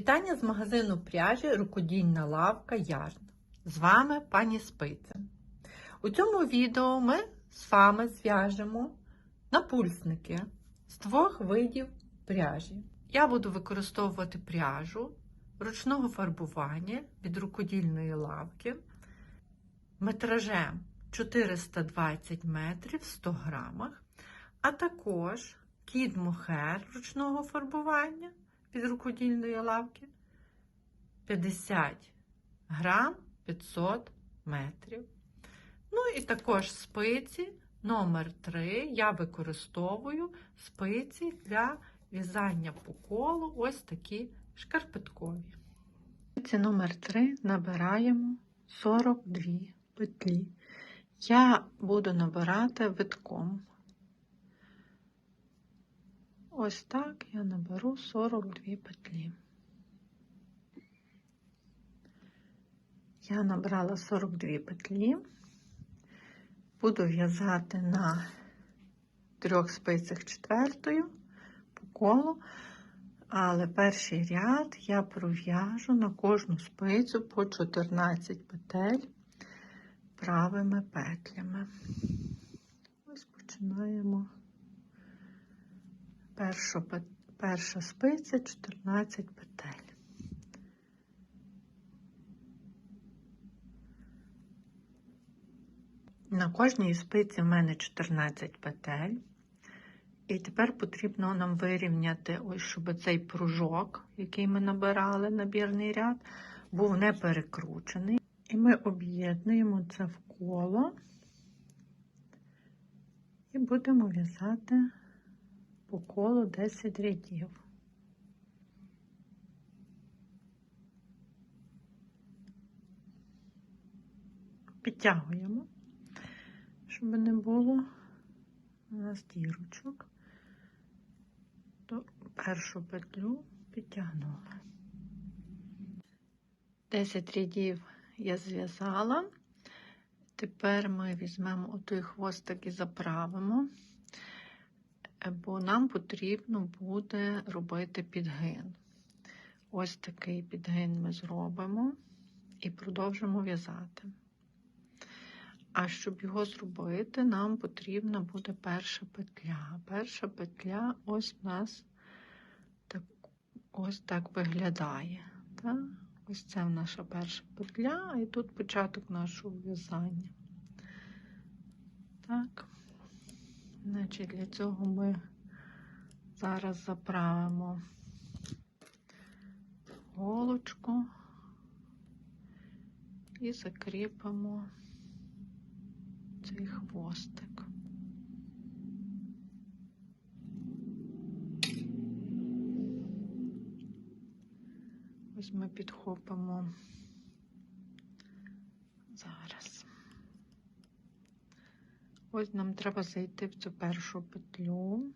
Вітання з магазину пряжі Рукодільна лавка Ярн. З вами пані Спиця. У цьому відео ми з вами зв'яжемо напульсники з двох видів пряжі. Я буду використовувати пряжу ручного фарбування від рукодільної лавки метражем 420 метрів 100 грамах, а також кід мохер ручного фарбування від рукодільної лавки 50 грам 500 метрів. Ну і також спиці номер 3 я використовую спиці для в'язання по колу ось такі шкарпеткові. Спиці номер 3 набираємо 42 петлі. Я буду набирати витком. Ось так я наберу 42 петлі. Я набрала 42 петлі, буду в'язати на трьох спицях четвертою по колу, але перший ряд я пров'яжу на кожну спицю по 14 петель правими петлями. Ось починаємо першу, перша спиця 14 петель. На кожній спиці в мене 14 петель. І тепер потрібно нам вирівняти, ось, щоб цей пружок, який ми набирали набірний ряд, був не перекручений. І ми об'єднуємо це в коло і будемо в'язати по колу 10 рядів. Підтягуємо, щоб не було у нас дірочок, то першу петлю підтягнула. 10 рядів я зв'язала. Тепер ми візьмемо отой хвостик і заправимо бо нам потрібно буде робити підгин. Ось такий підгин ми зробимо і продовжимо в'язати. А щоб його зробити, нам потрібна буде перша петля. Перша петля ось у нас так, ось так виглядає. Так? Ось це наша перша петля, і тут початок нашого в'язання. Так. Значить, для цього ми зараз заправимо голочку і закріпимо цей хвостик. Ось ми підхопимо зараз. Ось нам треба зайти в цю першу петлю.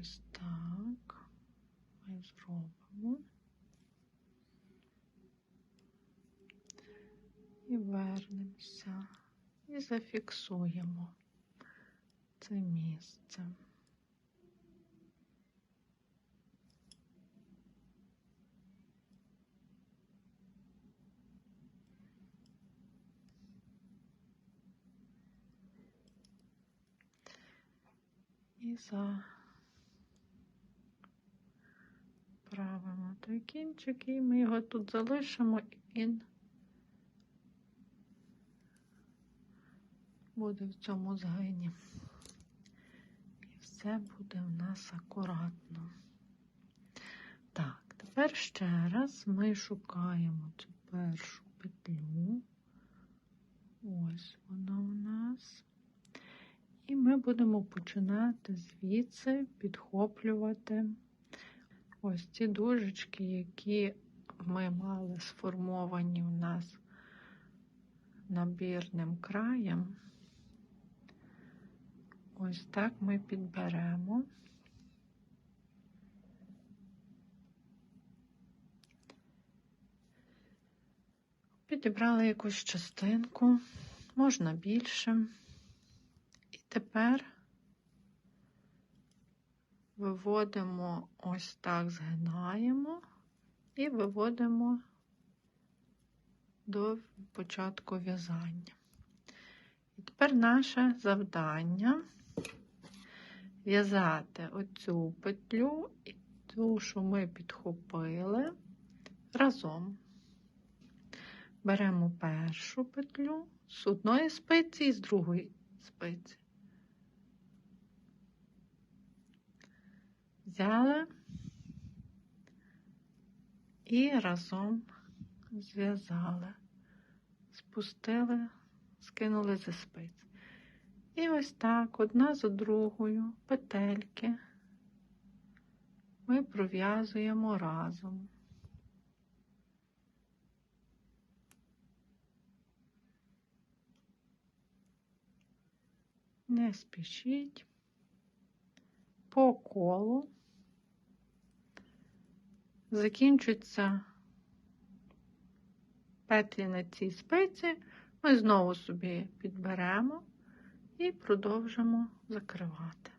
Ось так ми зробимо. І вернемося і зафіксуємо це місце. І заправимо той кінчик, і ми його тут залишимо, і він буде в цьому згині. І все буде у нас акуратно. Так, тепер ще раз ми шукаємо цю першу петлю. Ось вона у нас. І ми будемо починати звідси підхоплювати ось ці дужечки, які ми мали сформовані у нас набірним краєм. Ось так ми підберемо. Підібрали якусь частинку, можна більше. Тепер виводимо ось так, згинаємо і виводимо до початку в'язання. І тепер наше завдання в'язати оцю петлю і ту, що ми підхопили, разом. Беремо першу петлю з одної спиці і з другої спиці. Взяли і разом зв'язали, спустили, скинули зі спиць. І ось так, одна за другою петельки ми пров'язуємо разом. Не спішіть по колу, закінчується петлі на цій спиці, ми знову собі підберемо і продовжимо закривати.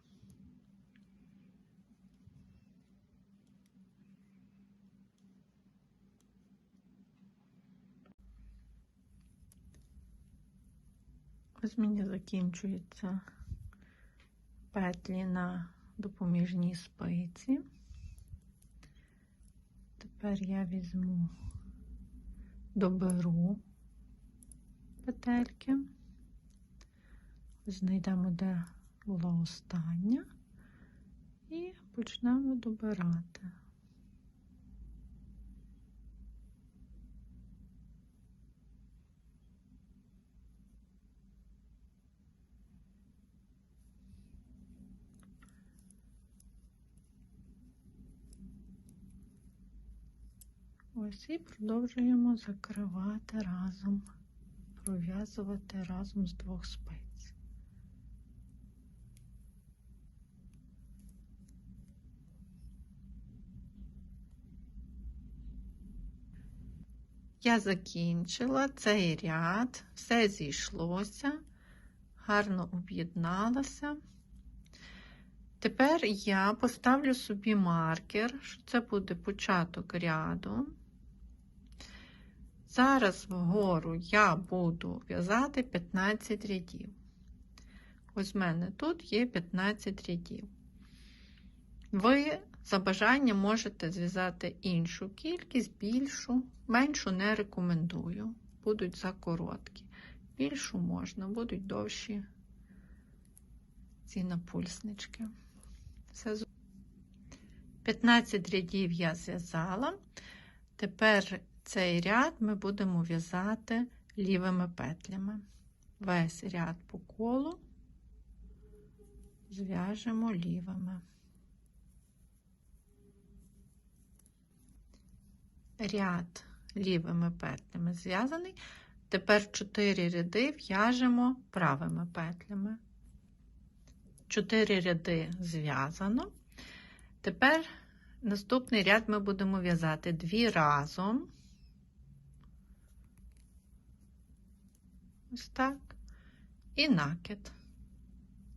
Ось мені закінчуються петлі на допоміжній спиці. Тепер я візьму, доберу петельки, знайдемо, де була остання, і почнемо добирати. Ось і продовжуємо закривати разом, пров'язувати разом з двох спиць. Я закінчила цей ряд, все зійшлося, гарно об'єдналося. Тепер я поставлю собі маркер, що це буде початок ряду. Зараз вгору я буду в'язати 15 рядів. Ось в мене тут є 15 рядів. Ви за бажанням можете зв'язати іншу кількість, більшу, меншу не рекомендую. Будуть закороткі. Більшу можна, будуть довші ці напульснички. Все 15 рядів я зв'язала. Тепер цей ряд ми будемо в'язати лівими петлями. Весь ряд по колу зв'яжемо лівими. Ряд лівими петлями зв'язаний. Тепер 4 ряди в'яжемо правими петлями. 4 ряди зв'язано. Тепер наступний ряд ми будемо в'язати дві разом. Ось так. І накид.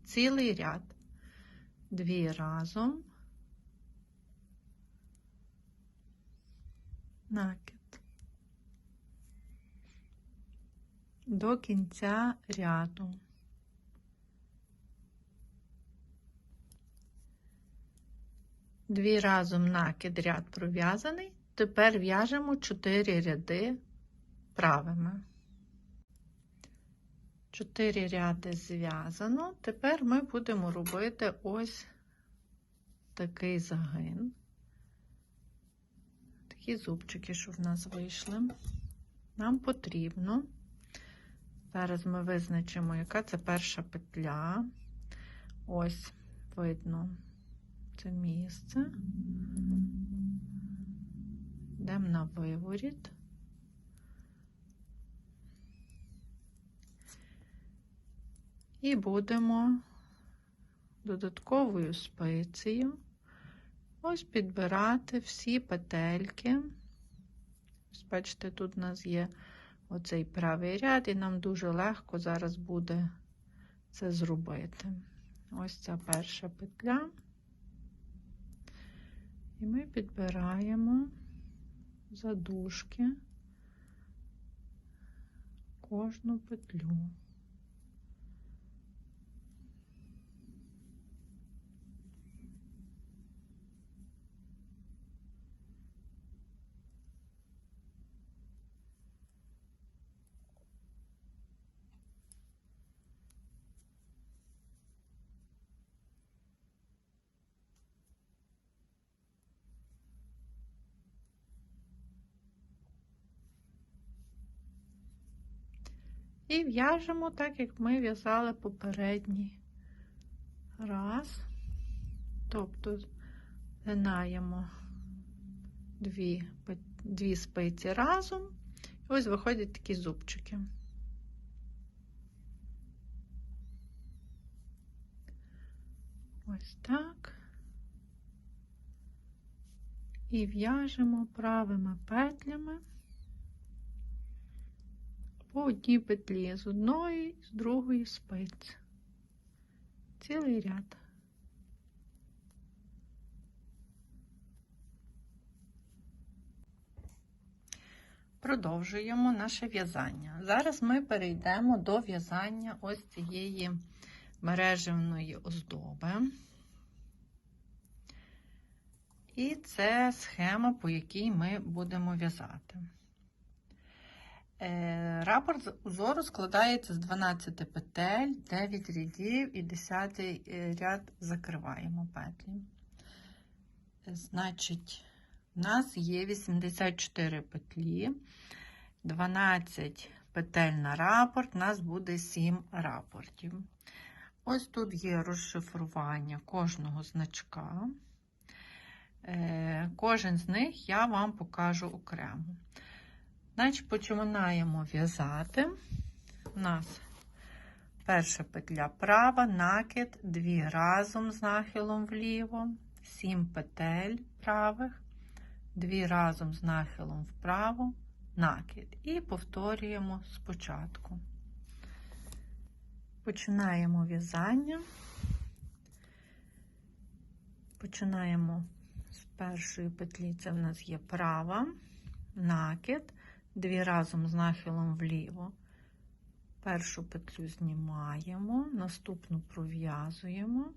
Цілий ряд. Дві разом. Накид. До кінця ряду. Дві разом накид ряд пров'язаний. Тепер в'яжемо 4 ряди правими. 4 ряди зв'язано. Тепер ми будемо робити ось такий загин. Такі зубчики, що в нас вийшли. Нам потрібно. Зараз ми визначимо, яка це перша петля. Ось видно це місце. Йдемо на виворіт. І будемо додатковою спицею ось підбирати всі петельки. Ось, бачите, тут у нас є оцей правий ряд, і нам дуже легко зараз буде це зробити. Ось ця перша петля. І ми підбираємо задушки кожну петлю. І в'яжемо так, як ми в'язали попередній раз. Тобто згинаємо дві, дві спиці разом. І ось виходять такі зубчики. Ось так. І в'яжемо правими петлями по одній петлі з одної, з другої спиці. Цілий ряд. Продовжуємо наше в'язання. Зараз ми перейдемо до в'язання ось цієї мережевної оздоби. І це схема, по якій ми будемо в'язати. Е, Рапорт узору складається з 12 петель, 9 рядів і 10 е, ряд закриваємо петлі. Значить, у нас є 84 петлі, 12 петель на рапорт, у нас буде 7 рапортів. Ось тут є розшифрування кожного значка. Е, Кожен з них я вам покажу окремо. Значить, починаємо в'язати. У нас перша петля права, накид, дві разом з нахилом вліво, 7 петель правих, дві разом з нахилом вправо, накид. І повторюємо спочатку. Починаємо в'язання. Починаємо з першої петлі, це в нас є права, накид дві разом з нахилом вліво. Першу петлю знімаємо, наступну пров'язуємо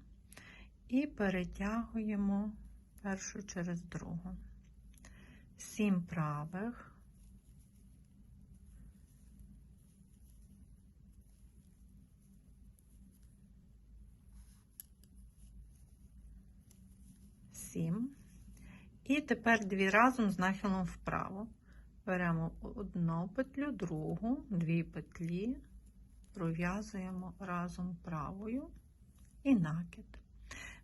і перетягуємо першу через другу. Сім правих. Сім. І тепер дві разом з нахилом вправо. Беремо одну петлю, другу, дві петлі, пров'язуємо разом правою і накид.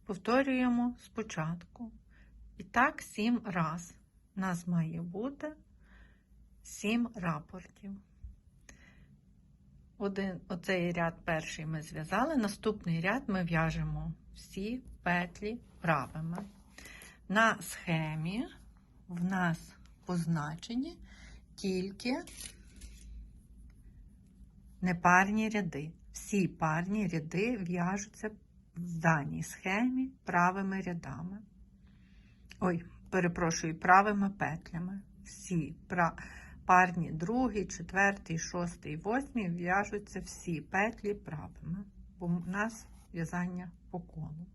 Повторюємо спочатку. І так, сім раз. У нас має бути сім рапортів. Один, оцей ряд перший ми зв'язали, наступний ряд ми в'яжемо всі петлі правими. На схемі в нас позначені тільки непарні ряди. Всі парні ряди в'яжуться в даній схемі правими рядами. Ой, перепрошую, правими петлями. Всі парні другий, четвертий, шостий, восьмий в'яжуться всі петлі правими, бо у нас в'язання по колу.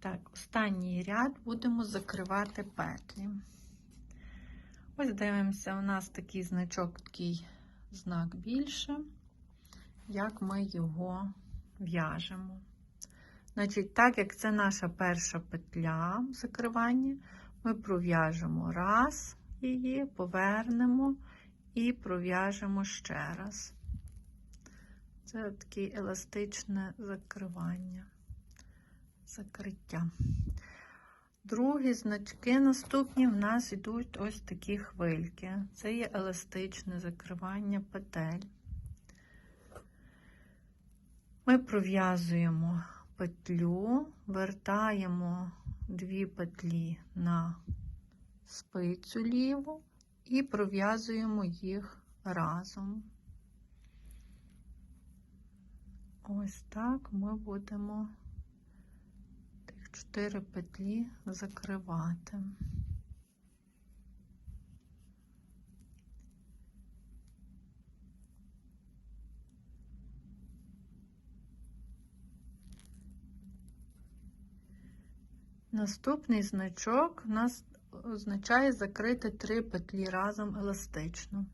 Так, останній ряд будемо закривати петлі. Ось дивимося, у нас такий значок, такий знак більше, як ми його в'яжемо. Значить, так як це наша перша петля закривання, ми пров'яжемо раз її, повернемо і пров'яжемо ще раз. Це таке еластичне закривання, закриття. Другі значки наступні в нас йдуть ось такі хвильки. Це є еластичне закривання петель. Ми пров'язуємо петлю, вертаємо дві петлі на спицю ліву і пров'язуємо їх разом. Ось так ми будемо 4 петлі закривати. Наступний значок у нас означає закрити три петлі разом еластично.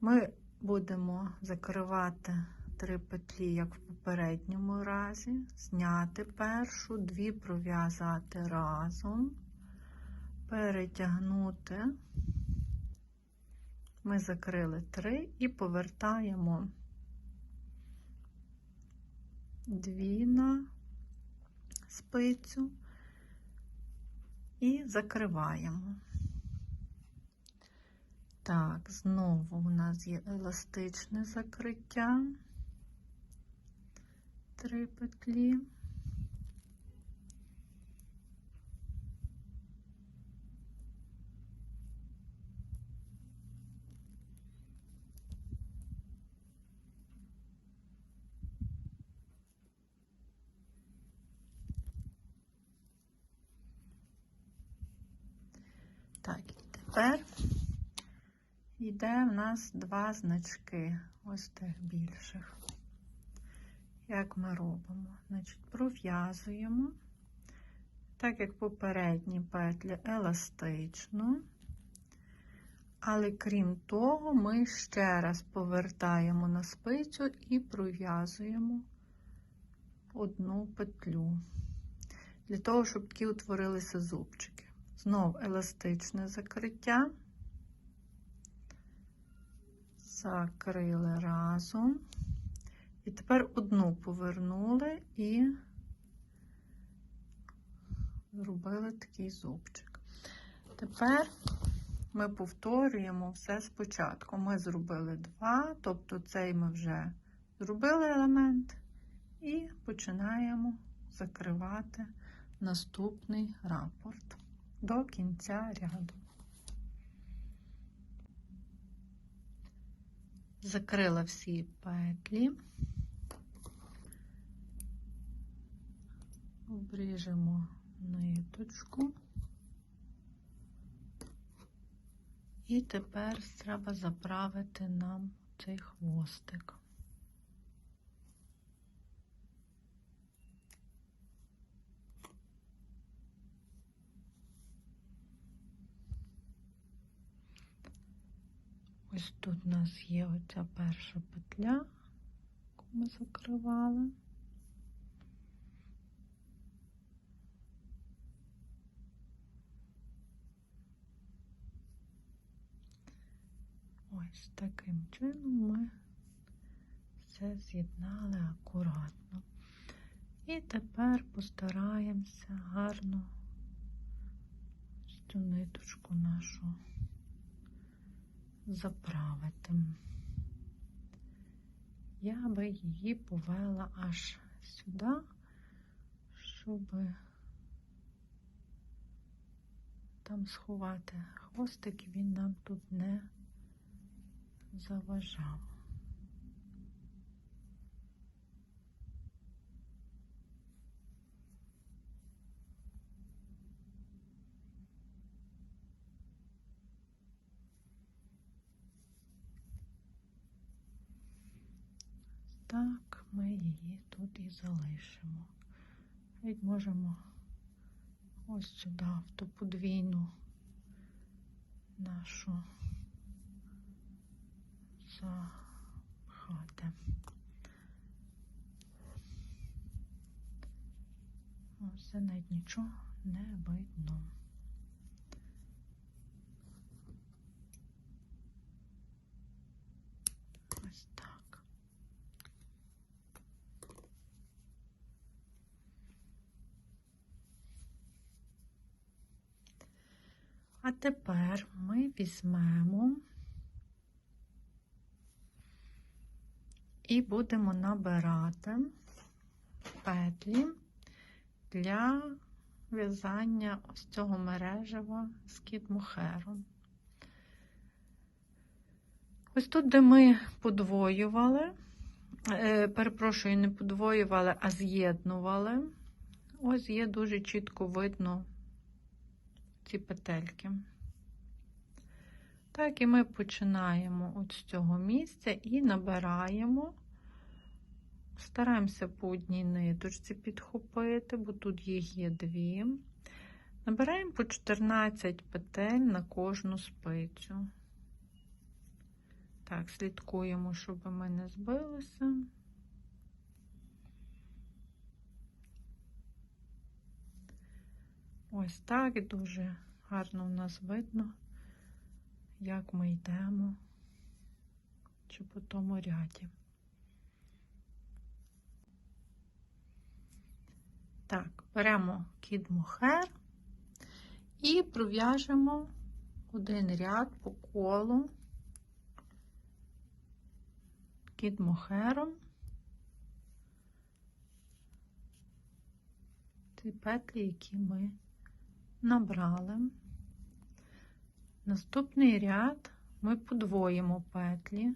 Ми будемо закривати три петлі, як в попередньому разі, зняти першу, дві пров'язати разом, перетягнути. Ми закрили три і повертаємо дві на спицю і закриваємо. Так, знову у нас є еластичне закриття, три петлі. Так, і тепер йде в нас два значки, ось тих більших. Як ми робимо? Значить, пров'язуємо, так як попередні петлі, еластично. Але крім того, ми ще раз повертаємо на спицю і пров'язуємо одну петлю. Для того, щоб такі утворилися зубчики. Знов еластичне закриття. Закрили разом. І тепер одну повернули і зробили такий зубчик. Тепер ми повторюємо все спочатку. Ми зробили два, тобто цей ми вже зробили елемент, і починаємо закривати наступний рапорт до кінця ряду. Закрила всі петлі, обріжемо ниточку. І тепер треба заправити нам цей хвостик. Ось тут у нас є оця перша петля, яку ми закривали. Ось таким чином ми все з'єднали акуратно. І тепер постараємося гарно цю ниточку нашу заправити. Я би її повела аж сюди, щоб там сховати хвостик, він нам тут не заважав. Так, ми її тут і залишимо. Навіть можемо ось сюди, в ту подвійну нашу запхати. Ось це навіть нічого не видно. А тепер ми візьмемо і будемо набирати петлі для в'язання ось цього мережева з кіт-мохером. Ось тут, де ми подвоювали, е, перепрошую, не подвоювали, а з'єднували ось є дуже чітко видно ці петельки. Так, і ми починаємо от з цього місця і набираємо, стараємося по одній ниточці підхопити, бо тут їх є дві. Набираємо по 14 петель на кожну спицю. Так, слідкуємо, щоб ми не збилися. Ось так і дуже гарно у нас видно, як ми йдемо чи по тому ряді. Так, беремо кід мохер і пров'яжемо один ряд по колу кід мохером. Ті петлі, які ми набрали. Наступний ряд ми подвоїмо петлі,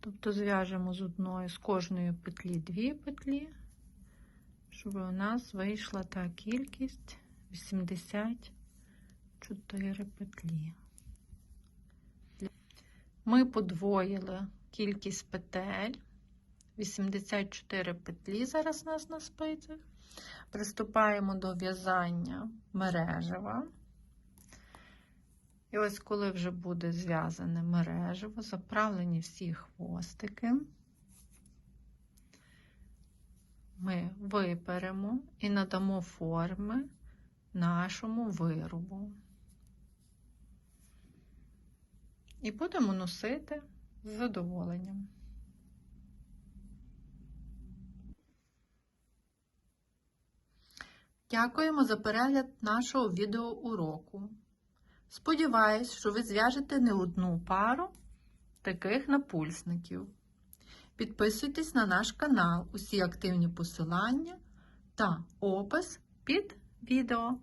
тобто зв'яжемо з одної, з кожної петлі дві петлі, щоб у нас вийшла та кількість 84 петлі. Ми подвоїли кількість петель, 84 петлі зараз у нас на спицях. Приступаємо до в'язання мережева. І ось, коли вже буде зв'язане мережево, заправлені всі хвостики, ми виперемо і надамо форми нашому виробу. І будемо носити з задоволенням. Дякуємо за перегляд нашого відеоуроку. Сподіваюсь, що ви зв'яжете не одну пару таких напульсників. Підписуйтесь на наш канал, усі активні посилання та опис під відео.